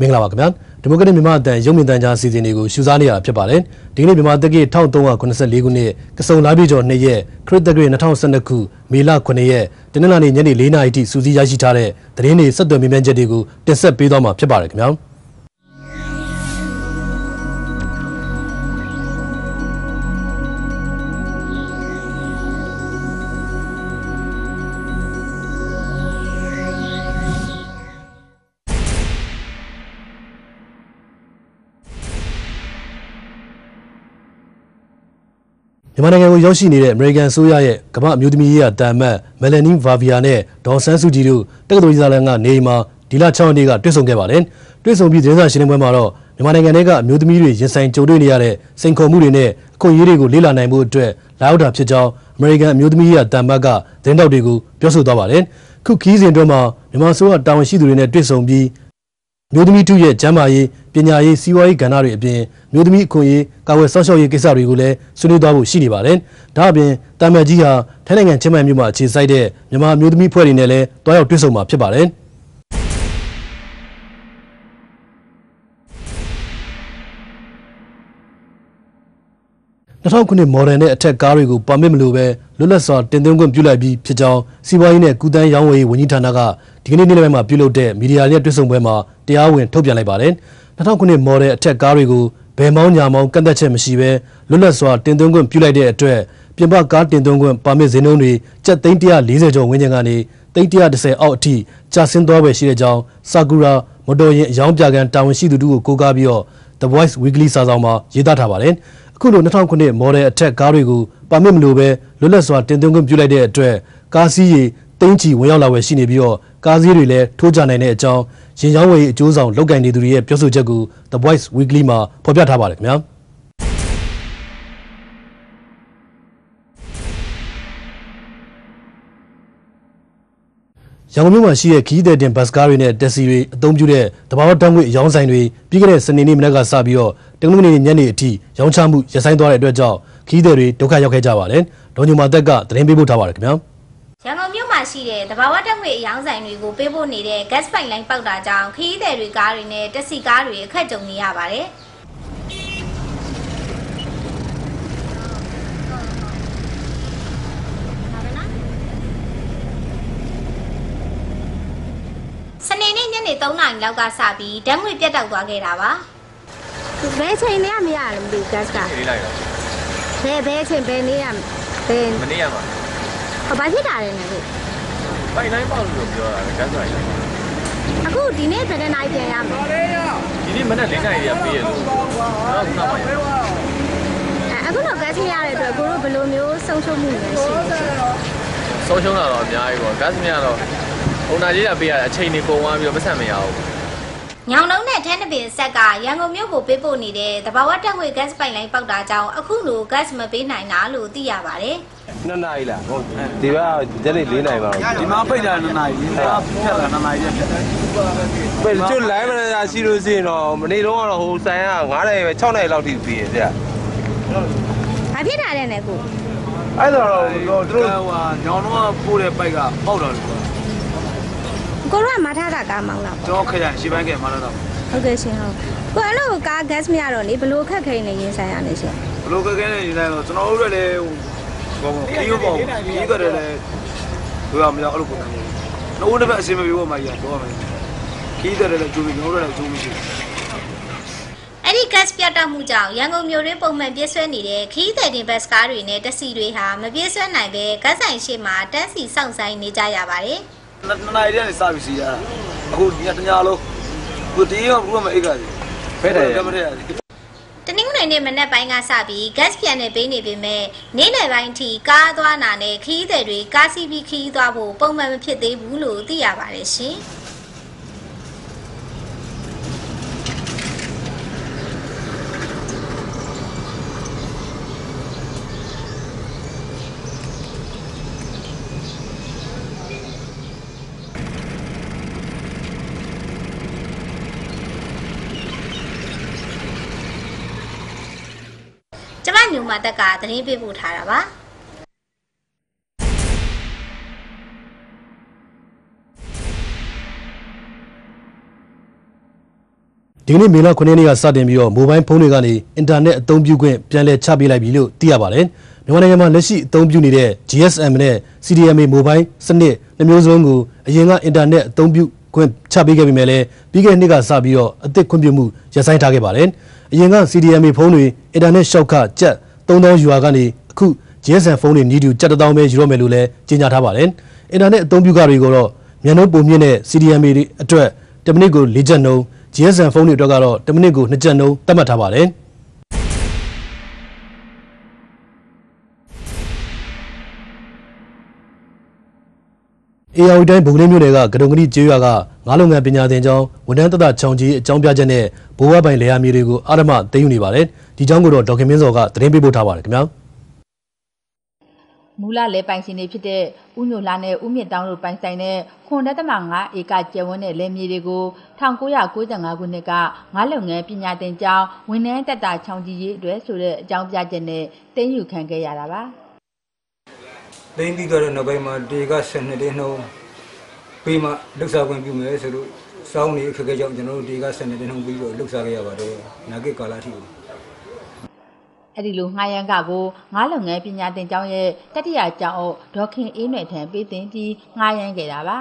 မင်္ဂလာပါခင်ဗျာဒီမိုကရက်တစ်မြန်မာအတန်ရုပ်မြင်သံကြားအစီအစဉ်တွေကိုရှုစားနေရတာဖြစ်ပါတယ်ဒီကနေ့မြန်မာတက္ကီ1384ခုနှစ်ကစုံလာပြီကျော်2ရက်ခရစ်တက္ကီ2012ခုမေလ9ရက်တနင်္လာနေ့ညနေ4နာရီထိစူးစီးရရှိထားတဲ့သတင်းတွေဆက်သွယ်မြင်မြန်ချက်တွေကိုတင်ဆက်ပေးသွားမှာဖြစ်ပါတယ်ခင်ဗျာ မြန်မာနိုင်ငံကိုရောက်ရှိနေတဲ့အမေရိကန်အစိုးရရဲ့ကမ္ဘာအမျိုးသမီးရေးရာတာမတ်မယ်လနီဗာဗီယာနဲ့ဒေါ်ဆန်းစုကြည်တို့တက္ကသိုလ်ကြီးစားလန်ကနေအိမ်မှာဒီလ6ရက်နေ့ကတွေ့ဆုံခဲ့ပါတယ်။တွေ့ဆုံပြီးသတင်းစာရှင်းလင်းပွဲမှာတော့မြန်မာနိုင်ငံထဲကအမျိုးသမီးတွေရင်ဆိုင်ကြုံတွေ့နေရတဲ့စိန်ခေါ်မှုတွေနဲ့အခွင့်အရေးတွေကိုလေ့လာနိုင်မှုအတွက်လာရောက်တာဖြစ်ကြောင်းအမေရိကန်အမျိုးသမီးရေးရာတာမတ်ကသတင်းတောက်တွေကိုပြောဆိုသွားပါတယ်။ခုခီးစဉ်အတွင်းမှာမြန်မာအစိုးရတာဝန်ရှိသူတွေနဲ့တွေ့ဆုံပြီးမျိုးသမီးထုရဲ့ကျန်းမာရေးပညာရေးစီးပွားရေးကဏ္ဍတွေအပြင် မျိုးသမီးအခွင့်အရေးကာဝယ်စောင့်ရှောက်ရေးကိစ္စတွေကိုလည်းဆွေးနွေးသွားဖို့ရှိနေပါတယ်။ဒါအပြင်တာမန်ကြီးဟာထိုင်းနိုင်ငံချင်းမိုင်မြို့မှာအခြေစိုက်တဲ့မြန်မာမျိုးသမီးဖွဲ့တွေနဲ့လည်းတွားရောက်တွေ့ဆုံမှာဖြစ်ပါတယ်။2000ခုနှစ်မော်ဒယ်နဲ့အထက်ကားတွေကိုပါမစ်မလို့ပဲလွတ်လပ်စွာတင်သွင်းခွင့်ပြုလိုက်ပြီးဖြစ်ကြောင်းစီးပွားရေးနဲ့ကုသန်းရောင်းဝယ်ရေးဝန်ကြီးဌာနကဒီကနေ့နေ့လယ်ပိုင်းမှာပြုလုပ်တဲ့မီဒီယာရဲ့တွေ့ဆုံပွဲမှာတရားဝင်ထုတ်ပြန်လိုက်ပါတယ်။2000ခုနှစ်မော်ဒယ်အထက်ကားတွေကို ဘယ်မောင်းညာမောင်းကန့်သက်ချက်မရှိဘဲလွတ်လပ်စွာတင်သွင်းခွင့်ပြုလိုက်တဲ့အတွက်ပြင်ပကားတင်သွင်းခွင့်ပါမစ်ဈေးနှုန်းတွေကျပ်သိန်း140ကျော်ဝန်းကျင်ကနေသိန်း130အောက်အထိကျဆင်းသွားပဲရှိတဲ့ကြောင်းဆာကူရာမော်တော်ယာဉ်အယောင်းပြကန်တာဝန်ရှိသူတို့ကိုကိုးကားပြီးတော့ The Voice Weekly စာဆောင်မှာရေးသားထားပါတယ်။အခုလို2000ခုနှစ်မော်ဒယ်အထက်ကားတွေကိုပါမစ်မလို့ပဲလွတ်လပ်စွာတင်သွင်းခွင့်ပြုလိုက်တဲ့အတွက်ကားစီးရီ တင်းချီဝင်ရောက်လာဝယ်ရှိနေပြီးတော့ကားစီးတွေလည်းထိုးကြနိုင်တဲ့အကြောင်းရင်ရောင်းဝယ်ရေးအကျိုးဆောင်လောက်ကင်နေသူတွေရဲ့ပြောဆိုချက်ကို The Voice Weekly မှာဖော်ပြထားပါတယ်ခင်ဗျာ။ရန်ကုန်မြို့မှာရှိတဲ့ခီးတဲ့တင်ဘတ်စကားတွေနဲ့တက်စီတွေအသုံးပြုတဲ့တဘာဝတံငွေရောင်းဆိုင်တွေပြီးခဲ့တဲ့စနေနေ့မနက်ကစပြီးတော့တနင်္ဂနွေနေ့ညနေအထိရောင်းချမှုရပ်ဆိုင်းသွားတဲ့အတွက်ကြောင့်ခီးတဲ့တွေဒုက္ခရောက်ခဲ့ကြပါတယ်။ဒေါ်ညုမာတက်ကသတင်းပေးပို့ထားပါတယ်ခင်ဗျာ။ ရန်ကုန်မြို့မှာရှိတဲ့တဘာဝတက်ငွေအယောင်းဆိုင်တွေကိုပေးပို့နေတဲ့ gas pipeline ပေါက်တာကြောင့်ခရီးသည်တွေကားတွေနဲ့တက်စီကားတွေအခက်ကြုံနေရပါတယ်။စနေနေ့ညနေ3နာရီလောက်ကစပြီးဓာတ်ငွေပြတ်တောက်သွားခဲ့တာပါဘယ်ချိန်နဲ့မရလဲမသိဘူး gas ကပေးလိုက်တော့ဘယ်ဘယ်ချိန်ဘယ်နေ့ရဘယ်မနေ့ကမှ ဟောဘာဖြစ်တာလဲနဲ့ခုပိုင်တိုင်းပေါ့လို့ပြောတာလေဂတ်ဆိုင်အခုဒီနေ့ဘယ်နှစ်နိုင်ပြန်ရမလဲဒီနေ့မနေ့၄နာရီရပေးရလို့တော့ခုနမှရအဲအခုတော့ gas မရတဲ့အတွက်ကိုတို့ဘယ်လိုမျိုးဆုံးရှုံးမှုတွေရှိလဲဆုံးရှုံးတာတော့အများကြီးပေါ့ဂတ်မရတော့ဟိုနာကြီးရပေးရအချိန်နေကုန်သွားပြီးတော့ပတ်စံမရဘူး။ ညောင်လုံးနဲ့ထန်းတပင်ဆက်ကရန်ကုန်မြို့ကိုပေးပို့နေတဲ့တဘာဝတက်ငွေ gas pipeline ပေါက်တာကြောင့်အခုလို gas မပေးနိုင်တာလို့သိရပါတယ်။နှစ်နာရီလားဟုတ်ဒီဘက်ကညနေ၄နာရီပါတော့ဒီမှာဖိတ်တာနှစ်နာရီဒီမှာဖြတ်တာနှစ်နာရီပြတ်တယ်ပဲကျွတ်လိုင်းမလာရှိလို့ရှိရင်တော့မနေ့တုန်းကတော့ဟိုဆိုင်က9နာရီပဲ6နာရီလောက်ထိပြီးရတဲ့ဘာဖြစ်တာလဲနဲ့ခုအဲ့တော့သူတော့သူတို့တို့ဟိုညောင်တော့ပို့တဲ့ပိုက်ကပေါက်တာလို့ ကိုတို့ကမထားတာကားမောင်းလာပေါ့ကျွန်တော်ခရိုင်ရှေ့ပိုင်းကမှလာတော့ဟုတ်ကဲ့ရှင်ဟုတ်ကိုအဲ့လိုကား gas မရတော့လေဘယ်လိုခက်ခဲနေရင်ဆိုင်ရနေရှင်ဘလို့ကကဲနေနေတော့ကျွန်တော်တို့လည်းဟိုခီးပေါ့ခီးကြတယ်လေဘယ်မှာမရောက်အဲ့လိုပုံစံမျိုးနှုတ်တစ်ဖက်အစင်မပြေဘူးမှကြီးတော့မယ်ခီးတယ်လည်းကျူပြီးကျွန်တော်တို့လည်းကျူပြီးရှိတယ်အဲ့ဒီ gas ပြတ်တောက်မှုကြောင့်ရန်ကုန်မြို့တွင်းပုံမှန်ပြည့်စွဲနေတဲ့ခီးသည်တင်ဘတ်စကားတွေနဲ့တက်စီတွေဟာမပြည့်စွဲနိုင်ပဲ gas ဆိုင်ရှိမှာတန်းစီစောင့်ဆိုင်နေကြရပါတယ် နှစ်နာရီတည်းနေစပြီးစီရတာအခုညတညလုံးကိုတီးရောဘူးမအိတ်ကကြီးဖဲတယ်ကမရရတယ်။တနင်္ဂနွေနေ့မနက်ပိုင်းကစပြီး gas ပြန်နေပေးနေပေမဲ့နေ့လယ်ပိုင်းထိကားသွားနာနဲ့ခီးသည်တွေကားစီးပြီးခီးသွားဖို့ပုံမှန်မဖြစ်သေးဘူးလို့သိရပါတယ်ရှင်။ ကျ မညုံမတက်ကသတင်းပေးပို့ထားတာပါဒီကနေ့မေလ9ရက်နေ့ကစတင်ပြီးတော့မိုဘိုင်းဖုန်းတွေကနေအင်တာနက်အသုံးပြုခွင့်ပြန်လည်ချပေးလိုက်ပြီလို့သိရပါတယ်မြန်မာနိုင်ငံမှာလက်ရှိအသုံးပြုနေတဲ့ GSM နဲ့ CDMA မိုဘိုင်းစနစ်နှမျိုးစလုံးကိုအရင်ကအင်တာနက်အသုံးပြုခွင့်ချပေးခဲ့ပေမဲ့လည်းပြီးခဲ့တဲ့နှစ်ကစပြီးတော့အသစ်ခွင့်ပြုမှုရပ်ဆိုင်းထားခဲ့ပါတယ်အရင်က CDMA ဖုန်းတွေအင်တာနက်ရှောက်ခကြက် 3000ယူာကနေအခု GSM ဖုန်းတွေနီးတူကြက်1000ပဲယူရမယ်လို့လည်းကြေညာထားပါတယ်အင်တာနက်အသုံးပြုခတွေကိုတော့မြန်နှုန်းပုံမြင့်တဲ့ CDMA တွေအတွက်တစ်မိနစ်ကို4ချက်နှုန်း GSM ဖုန်းတွေအတွက်ကတော့တစ်မိနစ်ကို2ချက်နှုန်းသတ်မှတ်ထားပါတယ် အေယာဝတီတိုင်းဗုံကလေးမြို့နယ်ကကဒုံကတိကျေးရွာကငါးလုံငန်းပညာသင်ကျောင်းဝန်ထမ်းတတချောင်းကြီးအကြောင်းပြချက်နဲ့ဘိုးဘပိုင်လေယာမြေတွေကိုအာရမသိမ်းယူနေပါတယ်ဒီကျောင်းကိုတော့ဒေါက်ခင်မင်းစောကသတင်းပေးပို့ထားပါတယ်ခင်ဗျာမူလလဲပိုင်ရှင်တွေဖြစ်တဲ့ဦးညိုလာနဲ့ဦးမြင့်တောင်းတို့ပိုင်ဆိုင်တဲ့ခွန်တက်သမ5ဧကကျယ်ဝန်းတဲ့လယ်မြေတွေကို1995ခုနှစ်ကငါးလုံငန်းပညာသင်ကျောင်းဝန်ထမ်းတက်တာချောင်းကြီးရေးအတွက်ဆိုတဲ့အကြောင်းပြချက်နဲ့တင်းယူခံခဲ့ရတာပါ သိမ်းပြီးတော့တဲ့နောက်ပိုင်းမှာဒေက12တင်းနှုံးပြီးမှလှုပ်ရှားခွင့်ပြုမယ်ဆိုလို့စောင်းနေအခက်အခဲကြောင့်ကျွန်တော်တို့ဒေက12တင်းနှုံးပြီးတော့လှုပ်ရှားခဲ့ရပါတယ်နာဂစ်ကာလအထိကိုအဲ့ဒီလိုငှားရမ်းကကိုငါးလုံငန်းပညာသင်ကျောင်းရဲ့တတိယကျောင်းအုပ်ဒေါက်ခင်အေးနယ်ထံပေးသင်ပြီးငှားရမ်းခဲ့တာပါ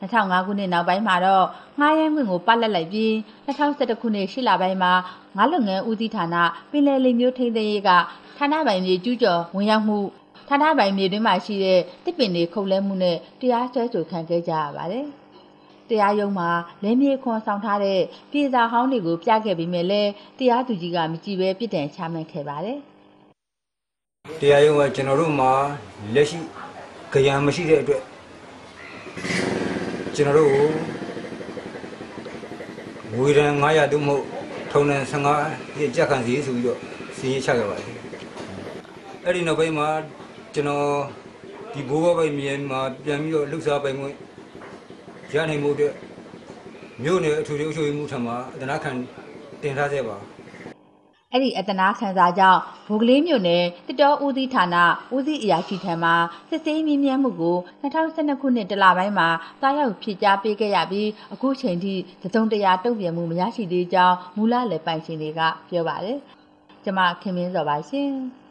2005ခုနှစ်နောက်ပိုင်းမှာတော့ငှားရမ်းခွင့်ကိုပတ်လက်လိုက်ပြီး2011ခုနှစ်ရှစ်လပိုင်းမှာငါးလုံငန်းဦးစီးဌာနပင်လယ်လိမ်မျိုးထိန်းသိမ်းရေးကဌာနပိုင်မြေကျူးကျော်ဝင်ရောက်မှု ဌာနပိုင်မြေတွင်မှရှိတဲ့တစ်ပင်တွေခုတ်လဲမှုနဲ့တရားစွဲဆိုခံခဲ့ကြရပါတယ်။တရားရုံးမှာလဲမြေခွန်ဆောင်ထားတဲ့ပြည်စာဟောင်းတွေကိုပြခဲ့ပြီးမြဲလဲတရားသူကြီးကမကြည့်ပဲပြစ်ဒဏ်ချမှတ်ခဲ့ပါတယ်။တရားရုံးကကျွန်တော်တို့မှာလက်ရှိကြံမရှိတဲ့အတွက်ကျွန်တော်တို့ကိုငွေရန်900သို့မဟုတ်ထုံးတန်15ရက်ကြက်ခံစီဆိုပြီးတော့စီရင်ချခဲ့ပါတယ်အဲ့ဒီနောက်ပိုင်းမှာ ကျွန်တော်ဒီဘိုးဘပိုင်မြေမှာပြန်ပြီးတော့လှုပ်ရှားပိုင်ခွင့်ရနိုင်မှုအတွက်မြို့နယ်အထူးအုပ်ချုပ်ရေးမှုထံမှာအဒနာခံတင်ထားစေပါအဲ့ဒီအတနာခံစားကြောင့်ဗိုလ်ကလေးမြို့နယ်တစ်တော်ဦးစီးဌာနဦးစီးအရာရှိထံမှစစ်ဆေးမြင်းမြန်းမှုကို2012ခုနှစ်တလပိုင်းမှာတားရောက်ဖြည့်ကြားပေးခဲ့ရပြီးအခုချိန်ထိသုံးတရားတုံ့ပြန်မှုမရရှိသေးကြောင်းမူလလက်ပိုင်ရှင်တွေကပြောပါတယ်။ကျွန်မခင်မင်းစောပါရှင်။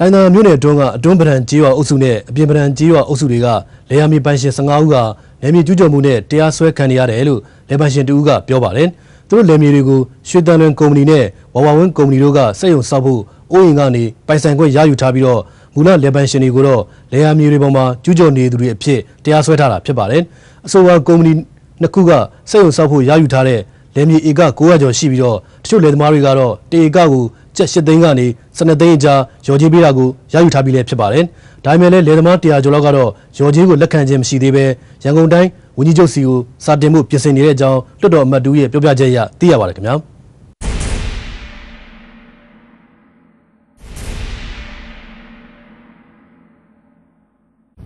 လိုင်သာမြို့နယ်အတွင်းကအတွင်းပဒံကျေးရွာအုပ်စုနဲ့အပြင်ပဒံကျေးရွာအုပ်စုတွေကလေယာမြေပိုင်ရှင်15ဦးကနယ်မြေကျူးကျော်မှုနဲ့တရားစွဲခံနေရတယ်လို့လေပိုင်ရှင်တဦးကပြောပါတယ်သူတို့လယ်မြေတွေကိုရွှေတန်လွင်ကုမ္ပဏီနဲ့ဝါဝဝင်းကုမ္ပဏီတို့ကစက်ရုံဆောက်ဖို့အိုးအိမ်ကနေပိုင်ဆိုင်ခွင့်ရယူထားပြီးတော့မူလလေပိုင်ရှင်တွေကိုတော့လေယာမြေတွေပေါ်မှာကျူးကျော်နေသူတွေအဖြစ်တရားစွဲထားတာဖြစ်ပါတယ်အဆိုပါကုမ္ပဏီနှစ်ခုကစက်ရုံဆောက်ဖို့ရယူထားတဲ့လယ်မြေဧက900ကျော်ရှိပြီးတော့တချို့လယ်သမားတွေကတော့တေဧကကို ကျပ်8သိန်းကနေ12သိန်းအကြားရော်ကြီးပေးတာကိုရယူထားပြီးလည်းဖြစ်ပါတယ်။ဒါပေမဲ့လည်းလယ်သမား100ကျော်လောက်ကတော့ရော်ကြီးကိုလက်ခံခြင်းမရှိသေးဘဲရန်ကုန်တိုင်းဝန်ကြီးချုပ်စီကိုစာတင်မှုပြင်ဆင်နေတဲ့အကြောင်းလွှတ်တော်အမတ်တူရဲ့ပြောပြချက်အရသိရပါတယ်ခင်ဗျာ။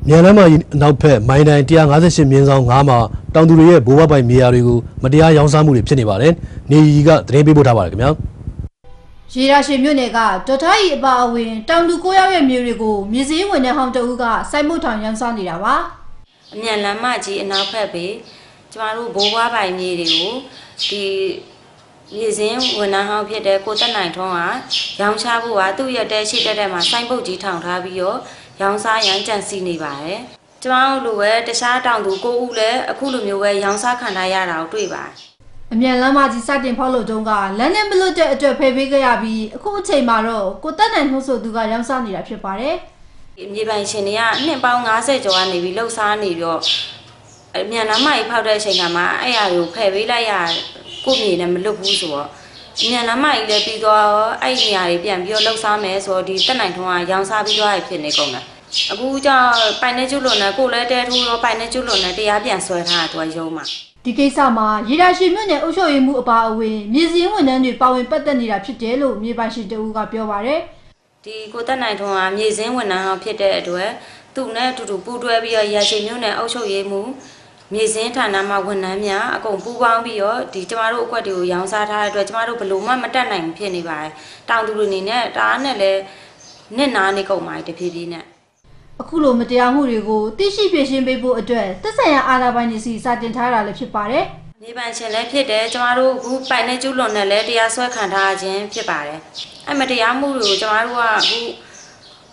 မြန်လမ်းမကြီးအနောက်ဘက်မိုင်းတိုင်း158မြင်းဆောင်9မှာတောင်သူတွေရဲ့ဘိုးဘပိုင်မြေယာတွေကိုမတရားရောင်းစားမှုတွေဖြစ်နေပါတယ်။နေရီကသတင်းပေးပို့ထားပါတယ်ခင်ဗျာ။ ရေရာရှင်မြို့နယ်ကဒေါက်တာကြီးအပါအဝင်တောင်သူကိုရောက်ရဲ့မြေတွေကိုမြေစည်းဝင်တဲ့ဟောင်းတအူးကစိုက်မှုထောင်ရမ်းစားနေတာပါအမြန်လမ်းမကြီးအနောက်ဘက်ပဲကျမတို့ဘိုးဘွားပိုင်မြေတွေကိုဒီမြေစင်းဝန်ထမ်းဟောင်းဖြစ်တဲ့ကိုတက်နိုင်ထွန်းကရောင်းချဖို့ကသူ့ရဲ့တဲ့ရှိတက်တဲ့မှာစိုင်းပုတ်ကြီးထောင်ထားပြီးတော့ရောင်းစားရန်ကြံစီနေပါတယ်ကျမတို့လိုပဲတခြားတောင်သူကိုဦးလည်းအခုလိုမျိုးပဲရောင်းစားခံထားရတာကိုတွေ့ပါတယ် အမြန်လမ်းမကြီးစတင်ဖောက်လို့တုန်းကလမ်းနဲ့မလွတ်တဲ့အတွက်ဖယ်ပေးခဲ့ရပြီးအခုအချိန်မှာတော့ကိုတက်နိုင်နှုတ်ဆိုသူကရမ်းစားနေတာဖြစ်ပါတယ်ဒီမြေပိုင်ရှင်တွေကနှစ်ပေါင်း90ကျော်ကနေပြီးလှုပ်ရှားနေပြီးတော့အမြန်လမ်းမကြီးဖောက်တဲ့အချိန်ကမှအဲ့အရာကိုဖယ်ပေးလိုက်ရကိုမြေနဲ့မလွတ်ဘူးဆိုတော့အမြန်လမ်းမကြီးလည်းပြီးတော့အဲ့နေရာတွေပြန်ပြီးတော့လှုပ်ရှားမယ်ဆိုတော့ဒီတက်နိုင်ထွန်းကရောင်းစားပြီးတော့ဖြစ်နေကုန်တယ်အခုကျပိုင်နေကျွလွန်နဲ့ကိုလည်းတဲထိုးတော့ပိုင်နေကျွလွန်နဲ့တရားပြန်ဆွဲထားတာသူကရုံးမှာ ဒီကိစ္စမှာရေရာရှင်မြို့နယ်အုပ်ချုပ်ရေးမှုအပါအဝင်မြေစည်းဝန်ထမ်းတွေပါဝင်ပတ်သက်နေတာဖြစ်တယ်လို့မြေပိုင်ရှင်တအူးကပြောပါတယ်ဒီကိုတက်နိုင်ထွန်းကမြေစင်းဝန်ထမ်းဟောင်းဖြစ်တဲ့အတွက်သူနဲ့အတူတူပူးတွဲပြီးတော့ရရှိမျိုးနဲ့အုပ်ချုပ်ရေးမှုမြေစင်းဌာနမှာဝန်ထမ်းများအကုန်ပူးပေါင်းပြီးတော့ဒီကျမတို့အကွက်တွေကိုရောင်းစားထားတဲ့အတွက်ကျမတို့ဘယ်လို့မှမတက်နိုင်ဘူးဖြစ်နေပါတယ်။တောင်သူတွေအနေနဲ့ဒါနဲ့လည်းနစ်နာနေကုန်ပါတဖြည်းဖြည်းနဲ့ အခုလိုမတရားမှုတွေကိုသိရှိဖြေရှင်းပေးဖို့အတွက်သက်ဆိုင်ရာအာဏာပိုင်တွေစီစတင်ထားတာလည်းဖြစ်ပါတယ်နေပန်ရှင်လည်းဖြစ်တယ်ကျမတို့အခုပိုင်နေကျူးလွန်နဲ့လည်းတရားစွဲခံထားခြင်းဖြစ်ပါတယ်အဲ့မတရားမှုတွေကိုကျမတို့ကအခု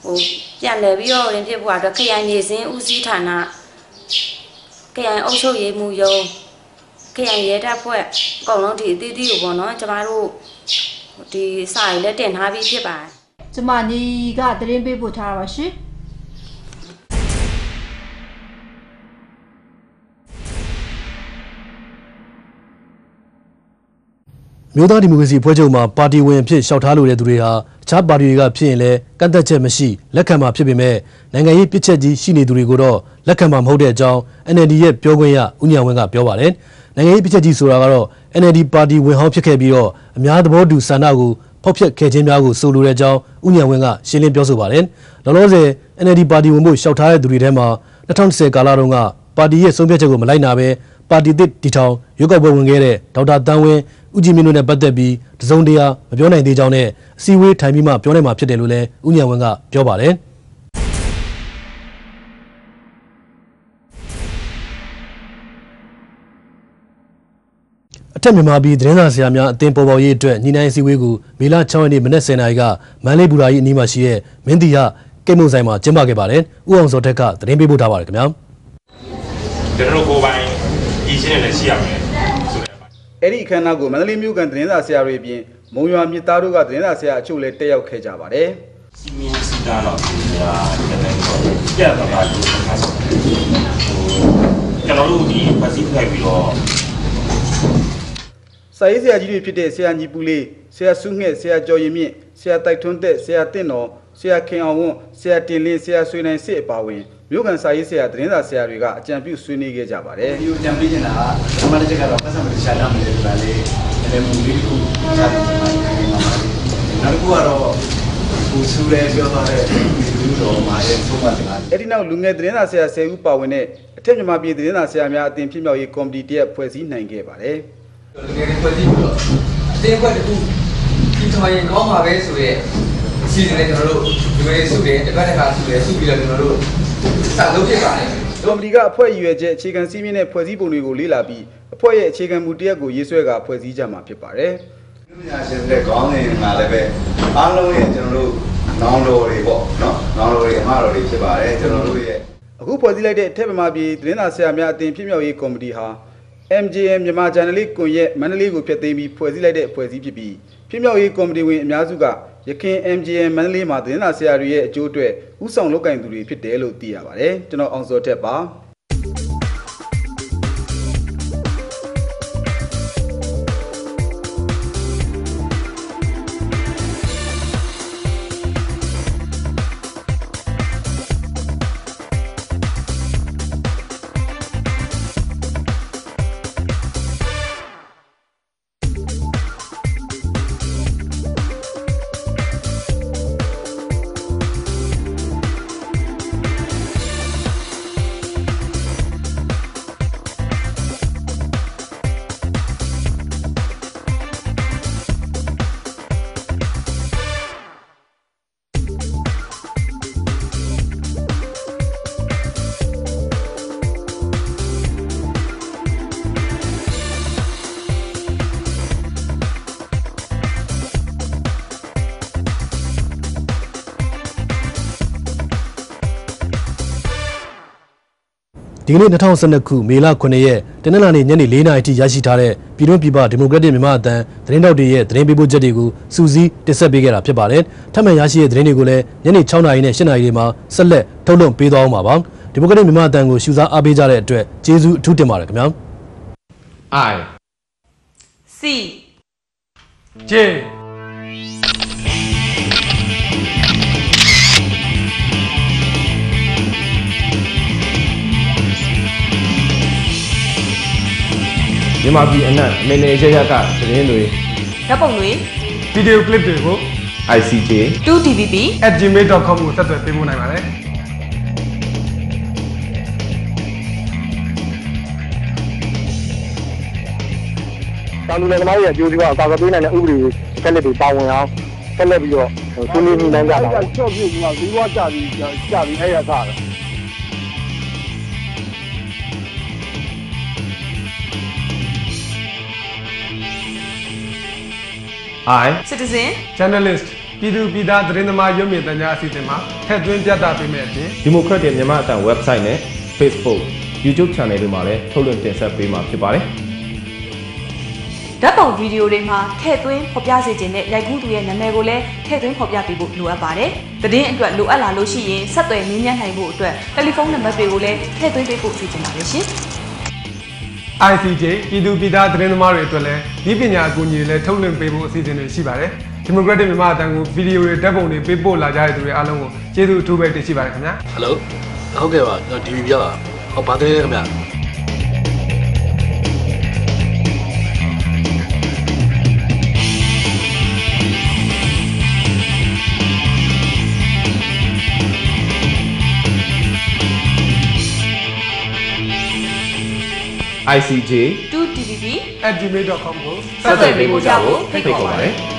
ဟိုပြန်လည်ပြီးတော့ရင်ဖြစ်ဖို့အတွက်ခရိုင်နေစဉ်ဦးစီးဌာနခရိုင်အုပ်ချုပ်ရေးမှုရုံးခရိုင်ရဲတပ်ဖွဲ့အကုန်လုံးဒီအသီးသီးကိုပေါ့နော်ကျမတို့ဒီစာရေးလည်းတင်ထားပြီးဖြစ်ပါတယ်ကျမညီကသတင်းပေးပို့ထားတာပါရှင် မြို့သားဒီမိုကရေစီဖွဲ့ချုပ်မှာပါတီဝင်အဖြစ်လျှောက်ထားလိုတဲ့သူတွေဟာအခြားပါတီတွေကဖြစ်ရင်လည်းကန့်သက်ချက်မရှိလက်ခံမှာဖြစ်ပေမဲ့နိုင်ငံရေးပြစ်ချက်ကြီးရှိနေသူတွေကိုတော့လက်ခံမှာမဟုတ်တဲ့အကြောင်း NLD ရဲ့ပြောခွင့်ရဦးညံဝင်းကပြောပါတယ်။နိုင်ငံရေးပြစ်ချက်ကြီးဆိုတာကတော့ NLD ပါတီဝင်ဟောင်းဖြစ်ခဲ့ပြီးတော့အများသဘောတူဆန္ဒကိုဖောက်ဖျက်ခဲ့ခြင်းများကိုဆိုလိုတဲ့အကြောင်းဦးညံဝင်းကရှင်းလင်းပြောဆိုပါတယ်။လောလောဆယ် NLD ပါတီဝင်မှုလျှောက်ထားတဲ့သူတွေထဲမှာ2010ကာလတုန်းကပါတီရဲ့ဆုံးဖြတ်ချက်ကိုမလိုက်နာဘဲ ပါတီသစ်တီထောင်ရွေးကောက်ပွဲဝင်ခဲ့တဲ့ဒေါက်တာတန်းဝင်းဦးကြည်မြင့်တို့နဲ့ပတ်သက်ပြီးတစုံတရာမပြောနိုင်သေးကြောင်းနဲ့အစည်းအဝေးထိုင်ပြီးမှပြောနိုင်မှာဖြစ်တယ်လို့လည်းဦးညံဝင်းကပြောပါတယ်အထက်မြန်မာပြည်သတင်းစာဆရာများအသင်းပေါ်ပေါရေးအတွက်ညီနိုင်အစည်းအဝေးကိုမေလ6ရက်နေ့မနက်10:00နာရီကမန္တလေးဘူရာကြီးအနီးမှာရှိတဲ့မင်းတီရကိတ်မုံဆိုင်မှာကျင်းပခဲ့ပါတယ်။ဦးအောင်စောထက်ကသတင်းပေးပို့ထားပါတယ်ခင်ဗျာ။ကျွန်တော်တို့ကိုယ်ပိုင် ရည်ရှင်းနေလည်းရှိရမယ်ဆိုတဲ့အဲ့ဒီအခမ်းအနားကိုမန္တလေးမြို့ကန်သတင်းစာဆရာတွေအပြင်မုံရွာမြစ်သားတို့ကသတင်းစာဆရာအချို့လည်းတက်ရောက်ခဲ့ကြပါတယ်စီမင်းစီတာတော့ဒီဟာတကယ်တော့ပြတ်သွားတာလို့ဆက်ထားဆိုဟိုကျွန်တော်တို့ဒီပတ်စီထိုက်ပြီးတော့။စာရေးဆရာကြီးတွေဖြစ်တဲ့ဆရာညီပူလေးဆရာစုငှက်ဆရာကျော်ရင်မြင့်ဆရာတိုက်ထွန်းသက်ဆရာတင့်တော်ဆရာခင်အောင်ဝန်းဆရာတင်လင်းဆရာဆွေနိုင်စစ်အပါဝင် မြို့ကန်စာရေးဆရာသတင်းစာဆရာတွေကအကြံပြုဆွေးနွေးခဲ့ကြပါတယ်ဒီကိုကြံပေးနေတာကပထမတစ်ချက်ကတော့ပတ်စံမတခြားတော့နေတဲ့ဒါလေးလည်းမူလေးတစ်ခုချပြီးကျွန်တော်ဒီမှာပါနောက်တစ်ခုကတော့ကိုဆူရဲပြောထားတဲ့လူတော်မှာရဲ့သုံးပါးစကား။အဲ့ဒီနောက်လူငယ်သတင်းစာဆရာ10ဦးပါဝင်တဲ့အထက်မြန်မာပြည်သတင်းစာဆရာများအသင်းဖြစ်မြောက်ရေးကော်မတီတရက်ဖွဲ့စည်းနိုင်ခဲ့ပါတယ်။တကယ်ဖွဲ့စည်းပြီးတော့အတင်းအကွက်တစ်ခုဒီထောင်ရင်ကောင်းပါပဲဆိုရဲအစီအစဉ်နဲ့ကျွန်တော်တို့ဒီမဲ့စုတယ်တစ်ပတ်တစ်ခါစုတယ်စုပြီးတော့ကျွန်တော်တို့ စလုပ်ဖြစ်ပါတယ်ကော်မတီကအဖွဲ့ရည်ရွယ်ချက်အခြေခံစည်းမျဉ်းနဲ့ဖွဲ့စည်းပုံတွေကိုလေ့လာပြီးအဖွဲ့ရဲ့အခြေခံမူတရက်ကိုရေးဆွဲကဖွဲ့စည်းကြမှာဖြစ်ပါတယ်လူညာရှင်တဲ့ခေါင်းစဉ်ကလည်းပဲအားလုံးရဲ့ကျွန်တော်တို့နောင်တော်တွေပေါ့နော်နောင်တော်တွေအမှားတော်တွေဖြစ်ပါတယ်ကျွန်တော်တို့ရဲ့။အခုဖွဲ့စည်းလိုက်တဲ့အထက်မြန်မာပြည်သတင်းစာဆရာများအသင်းဖြစ်မြောက်ရေးကော်မတီဟာ MJM မြန်မာဂျာနယ်လစ်ကွန်ရက်မန္တလေးကိုဖျက်သိမ်းပြီးဖွဲ့စည်းလိုက်တဲ့အဖွဲ့အစည်းဖြစ်ပြီးဖြစ်မြောက်ရေးကော်မတီဝင်အများစုက ရခိုင် MJM မန္တလေးမှာသတင်းစာဆရာတွေရဲ့အကျိုးအတွက်ဥဆောင်လုပ်ကင်သူတွေဖြစ်တယ်လို့သိရပါတယ်။ကျွန်တော်အောင်စောထက်ပါ။ ဒီကနေ့2012ခုမေလ9ရက်တနင်္လာနေ့ညနေ4နာရီထိရရှိထားတဲ့ပြည်တွင်းပြည်ပဒီမိုကရက်တစ်မြန်မာအသံသတင်းတောက်တွေရဲ့သတင်းပေးပို့ချက်တွေကိုစူးစီးတင်ဆက်ပေးခဲ့တာဖြစ်ပါတယ်။ထပ်မံရရှိတဲ့သတင်းတွေကိုလည်းညနေ6နာရီနဲ့7နာရီတွေမှာဆက်လက်ထုတ်လွှင့်ပေးသွားအောင်ပါပါ။ဒီမိုကရက်တစ်မြန်မာအသံကိုရှုစားအားပေးကြတဲ့အတွက်ကျေးဇူးအထူးတင်ပါတယ်ခင်ဗျာ။ I C J မြန်မာပြည်အနှံ့အမေနေရရကသတင်းတွေဓာတ်ပုံတွေဗီဒီယိုကလစ်တွေကို ICJ 2DVB @gmail.com ကိုဆက်သွယ်ပေးပို့နိုင်ပါတယ်တောင်လူလယ်သမားတွေရဲ့အကျိုးစီးပွားကိုကာကွယ်ပေးနိုင်တဲ့ဥပဒေချက်လက်တွေပါဝင်အောင်ဆက်လက်ပြီးတော့ဆွေးနွေးညှိနှိုင်းကြတာပေါ့ချော့ပြပြီးမှဒီဘွားကြပြီးကြပြီးအဲ့ရစားတယ် I citizen journalist ပြည်သူပြည်သားသတင်းသမားရုပ်မြင်သံကြားအစီအစဉ်မှာထည့်သွင်းပြသပေးမယ့်အပြင် Democratic မြန်မာအတန် website နဲ့ Facebook YouTube channel တွေမှာလည်းထုတ်လွှင့်တင်ဆက်ပေးမှာဖြစ်ပါတယ်ဓာတ်ပုံဗီဒီယိုတွေမှာထည့်သွင်းဖော်ပြစေခြင်းနဲ့ရိုက်ကူးသူရဲ့နာမည်ကိုလည်းထည့်သွင်းဖော်ပြပေးဖို့လိုအပ်ပါတယ်။သတင်းအတွက်လိုအပ်လာလို့ရှိရင်ဆက်သွယ်မြင်းမြန်းနိုင်ဖို့အတွက်တယ်လီဖုန်းနံပါတ်တွေကိုလည်းထည့်သွင်းပေးဖို့စီစဉ်ပါလိမ့်ရှင် ICJ ပြည်သူပြည်သားသတင်းသမားတွေအတွက်လည်းဒီပညာအကူအညီတွေလည်းထုတ်လွှင့်ပေးဖို့အစီအစဉ်တွေရှိပါတယ်ဒီမိုကရက်တစ်မြန်မာအတန်ကိုဗီဒီယိုတွေဓာတ်ပုံတွေပေးပို့လာကြတဲ့သူတွေအားလုံးကိုကျေးဇူးအထူးပဲတင်ရှိပါတယ်ခင်ဗျာဟယ်လိုဟုတ်ကဲ့ပါကျွန်တော် DV ပြပါဟောပါတယ်ခင်ဗျာ ICJ 2TVB @gmail.com ကိုဆက်သွယ်ပေးဖို့ကြဖို့ဖိတ်ခေါ်ပါတယ်